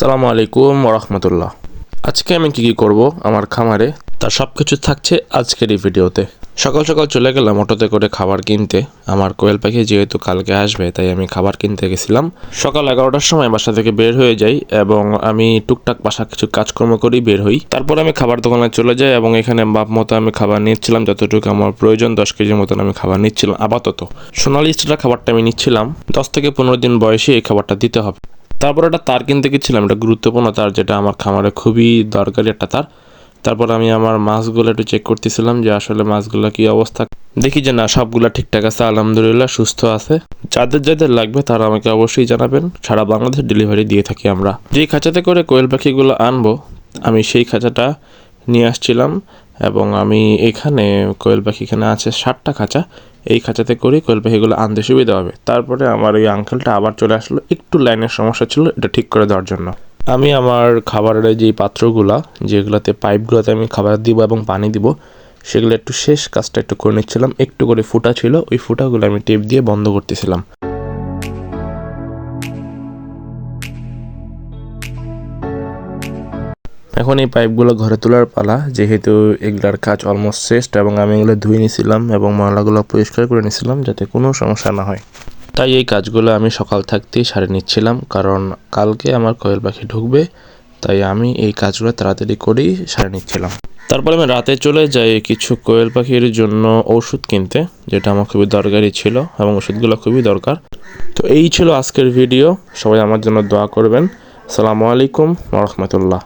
সালামু আলাইকুম রহমতুল্লাহ আজকে আমি কি কি করব আমার খামারে তার সব কিছু থাকছে আজকের এই ভিডিওতে। সকাল সকাল চলে গেলাম অটোতে করে খাবার কিনতে। আমার কোয়েল পাখি যেহেতু কালকে আসবে, তাই আমি খাবার কিনতে গেছিলাম। সকাল এগারোটার সময় বাসা থেকে বের হয়ে যাই এবং আমি টুকটাক বাসা কিছু কাজকর্ম করেই বের হই। তারপর আমি খাবার দোকানে চলে যাই এবং এখানে বাপ মতো আমি খাবার নিচ্ছিলাম, যতটুকু আমার প্রয়োজন, দশ কেজির মতন আমি খাবার নিচ্ছিলাম, আপাতত। সোনালি স্টার খাবারটা আমি নিচ্ছিলাম। দশ থেকে পনেরো দিন বয়সে এই খাবারটা দিতে হবে। তারপর একটা তার কিনতে গেছিলাম এটা গুরুত্বপূর্ণ তার যেটা আমার খামারে খুবই দরকারি একটা তার। তারপর আমি আমার মাছগুলো একটু চেক করতেছিলাম যে আসলে মাছগুলো কি অবস্থা। দেখি যে না, সবগুলো ঠিকঠাক আছে, আলহামদুলিল্লাহ সুস্থ আছে। যাদের যাদের লাগবে তারা আমাকে অবশ্যই জানাবেন। সারা বাংলাদেশ ডেলিভারি দিয়ে থাকি আমরা। যেই খাঁচাতে করে কোয়েল পাখিগুলো আনব, আমি সেই খাঁচাটা নিয়ে আসছিলাম। এবং আমি এখানে কোয়েল পাখি এখানে আছে ষাটটা খাঁচা। এই খাঁচাতে করে কোয়েল পাখিগুলো আনতে সুবিধা হবে। তারপরে আমার ওই আঙ্কেলটা আবার চলে আসলো। একটু লাইনের সমস্যা ছিল, এটা ঠিক করে দেওয়ার জন্য। আমি আমার খাবারের যে পাত্রগুলা, যেগুলোতে পাইপগুলোতে আমি খাবার দিব এবং পানি দিব, সেগুলো একটু শেষ কাজটা একটু করে নিচ্ছিলাম। একটু করে ফুটা ছিল, ওই ফুটাগুলো আমি টেপ দিয়ে বন্ধ করতেছিলাম। এখন এই পাইপগুলো ঘরে তোলার পালা, যেহেতু এগুলার কাজ অলমোস্ট শেষ এবং আমি এগুলো ধুয়ে নিয়েছিলাম এবং ময়লাগুলো পরিষ্কার করে নিয়েছিলাম যাতে কোনো সমস্যা না হয়। তাই এই কাজগুলো আমি সকাল থাকতেই সারে নিচ্ছিলাম, কারণ কালকে আমার কোয়েল পাখি ঢুকবে, তাই আমি এই কাজগুলো তাড়াতাড়ি করেই সারে নিচ্ছিলাম। তারপর আমি রাতে চলে যাই কিছু কোয়েল পাখির জন্য ওষুধ কিনতে, যেটা আমার খুবই দরকারি ছিল এবং ওষুধগুলো খুবই দরকার। তো এই ছিল আজকের ভিডিও, সবাই আমার জন্য দোয়া করবেন। সালামু আলাইকুম রহমতুল্লাহ।